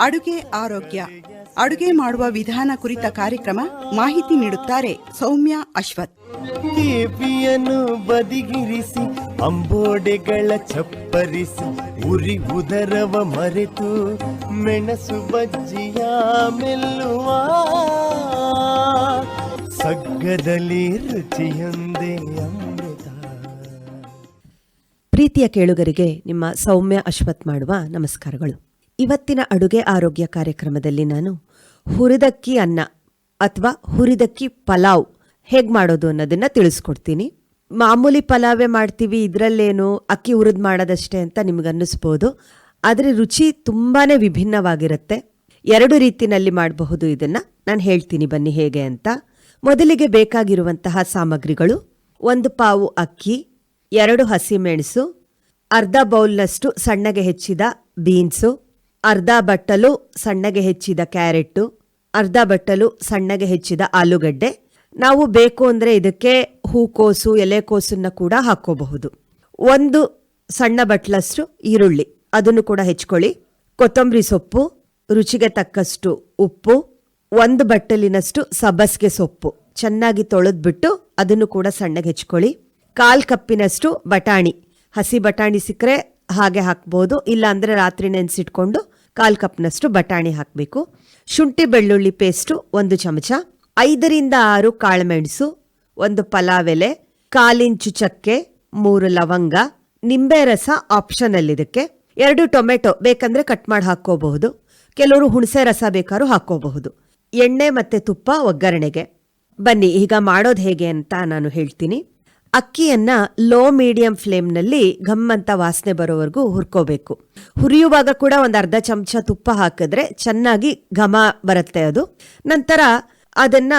ಅಡುಗೆ ಆರೋಗ್ಯ. ಅಡುಗೆ ಮಾಡುವ ವಿಧಾನ ಕುರಿತ ಕಾರ್ಯಕ್ರಮ ಮಾಹಿತಿ ನೀಡುತ್ತಾರೆ ಸೌಮ್ಯ ಅಶ್ವಥ್. ದೇವಿಯನ್ನು ಬದಿಗಿರಿಸಿ ಅಂಬೋಡೆಗಳ ಚಪ್ಪರಿಸಿ ಉರಿ ಉದರವ ಮರೆತು ಮೆಣಸು ಬಜ್ಜಿಯ ಮೆಲ್ಲುವ. ಸಗ್ಗದಲ್ಲಿ ರುಚಿಯೊಂದೇ ಅಮೃತ. ಪ್ರೀತಿಯ ಕೇಳುಗರಿಗೆ ನಿಮ್ಮ ಸೌಮ್ಯ ಅಶ್ವಥ್ ಮಾಡುವ ನಮಸ್ಕಾರಗಳು. ಇವತ್ತಿನ ಅಡುಗೆ ಆರೋಗ್ಯ ಕಾರ್ಯಕ್ರಮದಲ್ಲಿ ನಾನು ಹುರಿದಕ್ಕಿ ಅನ್ನ ಅಥವಾ ಹುರಿದಕ್ಕಿ ಪಲಾವ್ ಹೇಗೆ ಮಾಡೋದು ಅನ್ನೋದನ್ನ ತಿಳಿಸ್ಕೊಡ್ತೀನಿ. ಮಾಮೂಲಿ ಪಲಾವೇ ಮಾಡ್ತೀವಿ, ಇದರಲ್ಲೇನು ಅಕ್ಕಿ ಹುರಿದು ಮಾಡೋದಷ್ಟೇ ಅಂತ ನಿಮಗನ್ನಿಸ್ಬೋದು. ಆದರೆ ರುಚಿ ತುಂಬಾ ವಿಭಿನ್ನವಾಗಿರುತ್ತೆ. ಎರಡು ರೀತಿಯಲ್ಲಿ ಮಾಡಬಹುದು ಇದನ್ನು. ನಾನು ಹೇಳ್ತೀನಿ ಬನ್ನಿ ಹೇಗೆ ಅಂತ. ಮೊದಲಿಗೆ ಬೇಕಾಗಿರುವಂತಹ ಸಾಮಗ್ರಿಗಳು. ಒಂದು ಪಾವು ಅಕ್ಕಿ, ಎರಡು ಹಸಿಮೆಣಸು ಅರ್ಧ ಬೌಲ್ನಷ್ಟು ಸಣ್ಣಗೆ ಹೆಚ್ಚಿದ ಬೀನ್ಸು ಅರ್ಧ ಬಟ್ಟಲು ಸಣ್ಣಗೆ ಹೆಚ್ಚಿದ ಕ್ಯಾರೆಟ್ಟು, ಅರ್ಧ ಬಟ್ಟಲು ಸಣ್ಣಗೆ ಹೆಚ್ಚಿದ ಆಲೂಗಡ್ಡೆ. ನಾವು ಬೇಕು ಅಂದರೆ ಇದಕ್ಕೆ ಹೂಕೋಸು ಎಲೆಕೋಸನ್ನ ಕೂಡ ಹಾಕೋಬಹುದು. ಒಂದು ಸಣ್ಣ ಬಟ್ಲಷ್ಟು ಈರುಳ್ಳಿ, ಅದನ್ನು ಕೂಡ ಹೆಚ್ಕೊಳ್ಳಿ. ಕೊತ್ತಂಬರಿ ಸೊಪ್ಪು, ರುಚಿಗೆ ತಕ್ಕಷ್ಟು ಉಪ್ಪು, ಒಂದು ಬಟ್ಟಲಿನಷ್ಟು ಸಬ್ಬಸಿಗೆ ಸೊಪ್ಪು. ಚೆನ್ನಾಗಿ ತೊಳೆದ್ಬಿಟ್ಟು ಅದನ್ನು ಕೂಡ ಸಣ್ಣಗೆ ಹೆಚ್ಕೊಳ್ಳಿ. ಕಾಲು ಕಪ್ಪಿನಷ್ಟು ಬಟಾಣಿ, ಹಸಿ ಬಟಾಣಿ ಸಿಕ್ಕರೆ ಹಾಗೆ ಹಾಕ್ಬೋದು. ಇಲ್ಲ ಅಂದರೆ ರಾತ್ರಿ ನೆನೆಸಿಟ್ಕೊಂಡು ಕಾಲು ಕಪ್ನಷ್ಟು ಬಟಾಣಿ ಹಾಕಬೇಕು. ಶುಂಠಿ ಬೆಳ್ಳುಳ್ಳಿ ಪೇಸ್ಟು ಒಂದು ಚಮಚ. ಐದರಿಂದ ಆರು ಕಾಳುಮೆಣಸು, ಒಂದು ಪಲಾವ್ ಎಲೆ ಕಾಲಿಂಚು ಚಕ್ಕೆ, ಮೂರು ಲವಂಗ, ನಿಂಬೆ ರಸ ಆಪ್ಷನಲ್ ಇದಕ್ಕೆ. ಎರಡು ಟೊಮೆಟೊ ಬೇಕಂದ್ರೆ ಕಟ್ ಮಾಡಿ ಹಾಕ್ಕೋಬಹುದು. ಕೆಲವರು ಹುಣಸೆ ರಸ ಬೇಕಾದ್ರೂ ಹಾಕ್ಕೋಬಹುದು. ಎಣ್ಣೆ ಮತ್ತೆ ತುಪ್ಪ ಒಗ್ಗರಣೆಗೆ. ಬನ್ನಿ, ಈಗ ಮಾಡೋದು ಹೇಗೆ ಅಂತ ನಾನು ಹೇಳ್ತೀನಿ. ಅಕ್ಕಿಯನ್ನ ಲೋ ಮೀಡಿಯಂ ಫ್ಲೇಮ್ನಲ್ಲಿ ಘಮ್ ಅಂತ ವಾಸನೆ ಬರೋವರೆಗೂ ಹುರ್ಕೋಬೇಕು. ಹುರಿಯುವಾಗ ಕೂಡ ಒಂದು ಅರ್ಧ ಚಮಚ ತುಪ್ಪ ಹಾಕಿದ್ರೆ ಚೆನ್ನಾಗಿ ಘಮ ಬರುತ್ತೆ ಅದು. ನಂತರ ಅದನ್ನ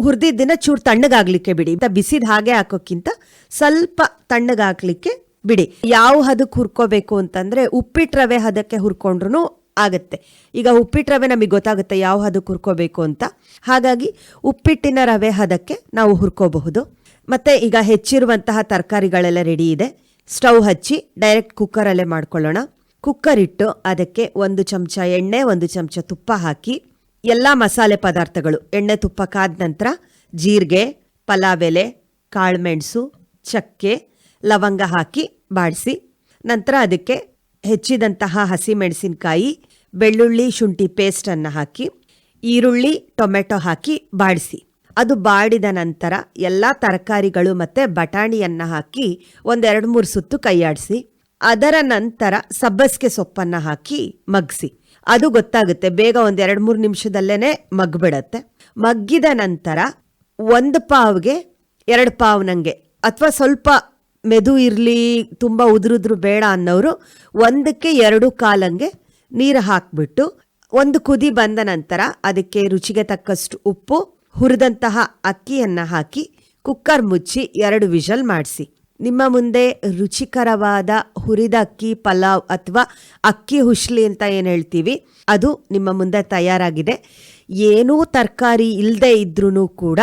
ಹುರಿದಿದ್ದಿನ ಚೂರು ತಣ್ಣಗಾಗ್ಲಿಕ್ಕೆ ಬಿಡಿ. ಬಿಸಿದ ಹಾಗೆ ಹಾಕೋಕ್ಕಿಂತ ಸ್ವಲ್ಪ ತಣ್ಣಗಾಗ್ಲಿಕ್ಕೆ ಬಿಡಿ. ಯಾವ ಹದಕ್ಕೆ ಹುರ್ಕೋಬೇಕು ಅಂತಂದ್ರೆ ಉಪ್ಪಿಟ್ಟು ರವೆ ಹದಕ್ಕೆ ಹುರ್ಕೊಂಡ್ರು ಆಗತ್ತೆ. ಈಗ ಉಪ್ಪಿಟ್ಟು ರವೆ ನಮಗೆ ಗೊತ್ತಾಗುತ್ತೆ ಯಾವ ಹದಕ್ಕೆ ಹುರ್ಕೋಬೇಕು ಅಂತ. ಹಾಗಾಗಿ ಉಪ್ಪಿಟ್ಟಿನ ರವೆ ಹದಕ್ಕೆ ನಾವು ಹುರ್ಕೋಬಹುದು. ಮತ್ತೆ ಈಗ ಹೆಚ್ಚಿರುವಂತಹ ತರಕಾರಿಗಳೆಲ್ಲ ರೆಡಿ ಇದೆ. ಸ್ಟವ್ ಹಚ್ಚಿ ಡೈರೆಕ್ಟ್ ಕುಕ್ಕರಲ್ಲೇ ಮಾಡ್ಕೊಳ್ಳೋಣ. ಕುಕ್ಕರ್ ಇಟ್ಟು ಅದಕ್ಕೆ ಒಂದು ಚಮಚ ಎಣ್ಣೆ, ಒಂದು ಚಮಚ ತುಪ್ಪ ಹಾಕಿ ಎಲ್ಲ ಮಸಾಲೆ ಪದಾರ್ಥಗಳು. ಎಣ್ಣೆ, ತುಪ್ಪ ಕಾದ ನಂತರ ಜೀರಿಗೆ ಪಲಾವ್ ಎಲೆ ಕಾಳುಮೆಣಸು, ಚಕ್ಕೆ, ಲವಂಗ ಹಾಕಿ ಬಾಡಿಸಿ. ನಂತರ ಅದಕ್ಕೆ ಹೆಚ್ಚಿದಂತಹ ಹಸಿ ಮೆಣಸಿನಕಾಯಿ ಬೆಳ್ಳುಳ್ಳಿ ಶುಂಠಿ ಪೇಸ್ಟನ್ನು ಹಾಕಿ, ಈರುಳ್ಳಿ, ಟೊಮೆಟೊ ಹಾಕಿ ಬಾಡಿಸಿ. ಅದು ಬಾಡಿದ ನಂತರ ಎಲ್ಲ ತರಕಾರಿಗಳು ಮತ್ತು ಬಟಾಣಿಯನ್ನು ಹಾಕಿ ಒಂದೆರಡು ಮೂರು ಸುತ್ತು ಕೈಯಾಡಿಸಿ, ಅದರ ನಂತರ ಸಬ್ಬಸಿಗೆ ಸೊಪ್ಪನ್ನು ಹಾಕಿ ಮಗ್ಸಿ. ಅದು ಗೊತ್ತಾಗುತ್ತೆ, ಬೇಗ ಒಂದು ಎರಡು ಮೂರು ನಿಮಿಷದಲ್ಲೇ ಮಗ್ಬಿಡತ್ತೆ. ಮಗ್ಗಿದ ನಂತರ ಒಂದು ಪಾವ್ಗೆ ಎರಡು ಪಾವ್ ನಂಗೆ, ಅಥವಾ ಸ್ವಲ್ಪ ಮೆದು ಇರಲಿ, ತುಂಬ ಉದುರುದ್ರು ಬೇಡ ಅನ್ನೋರು ಒಂದಕ್ಕೆ ಎರಡು ಕಾಲಂಗೆ ನೀರು ಹಾಕ್ಬಿಟ್ಟು ಒಂದು ಕುದಿ ಬಂದ ನಂತರ ಅದಕ್ಕೆ ರುಚಿಗೆ ತಕ್ಕಷ್ಟು ಉಪ್ಪು ಹುರಿದಂತಹ ಅಕ್ಕಿಯನ್ನು ಹಾಕಿ ಕುಕ್ಕರ್ ಮುಚ್ಚಿ ಎರಡು ವಿಷಲ್ ಮಾಡಿಸಿ. ನಿಮ್ಮ ಮುಂದೆ ರುಚಿಕರವಾದ ಹುರಿದ ಅಕ್ಕಿ, ಪಲಾವ್ ಅಥವಾ ಅಕ್ಕಿ ಹುಶ್ಲಿ ಅಂತ ಏನು ಹೇಳ್ತೀವಿ, ಅದು ನಿಮ್ಮ ಮುಂದೆ ತಯಾರಾಗಿದೆ. ಏನೂ ತರಕಾರಿ ಇಲ್ಲದೆ ಇದ್ರೂ ಕೂಡ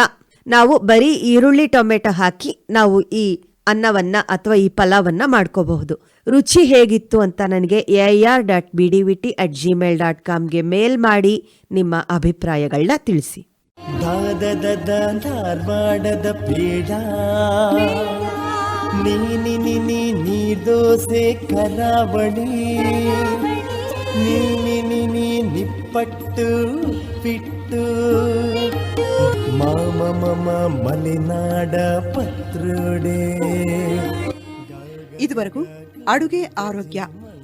ನಾವು ಬರೀ ಈರುಳ್ಳಿ, ಟೊಮೆಟೊ ಹಾಕಿ ನಾವು ಈ ಅನ್ನವನ್ನ ಅಥವಾ ಈ ಪಲಾವನ್ನು ಮಾಡ್ಕೋಬಹುದು. ರುಚಿ ಹೇಗಿತ್ತು ಅಂತ ನನಗೆ A R dot B D V T at Gmail dot ಕಾಮ್ಗೆ mail ಮಾಡಿ ನಿಮ್ಮ ಅಭಿಪ್ರಾಯಗಳನ್ನ ತಿಳಿಸಿ. ದಾದದ ಧಾರವಾಡದ ಪೇಡ ನೀನಿ ನಿನಿ ನೀರ್ದೋಸೆ ಕರಾವಳಿ. ನೀನಿ ನಿನಿ ನಿಪ್ಪಟ್ಟು, ಪಿಟ್ಟು. ಮಾಮ, ಮಮ, ಮಲೆನಾಡ ಪತ್ರೋಡೆ. ಇದುವರೆಗೂ ಅಡುಗೆ ಆರೋಗ್ಯ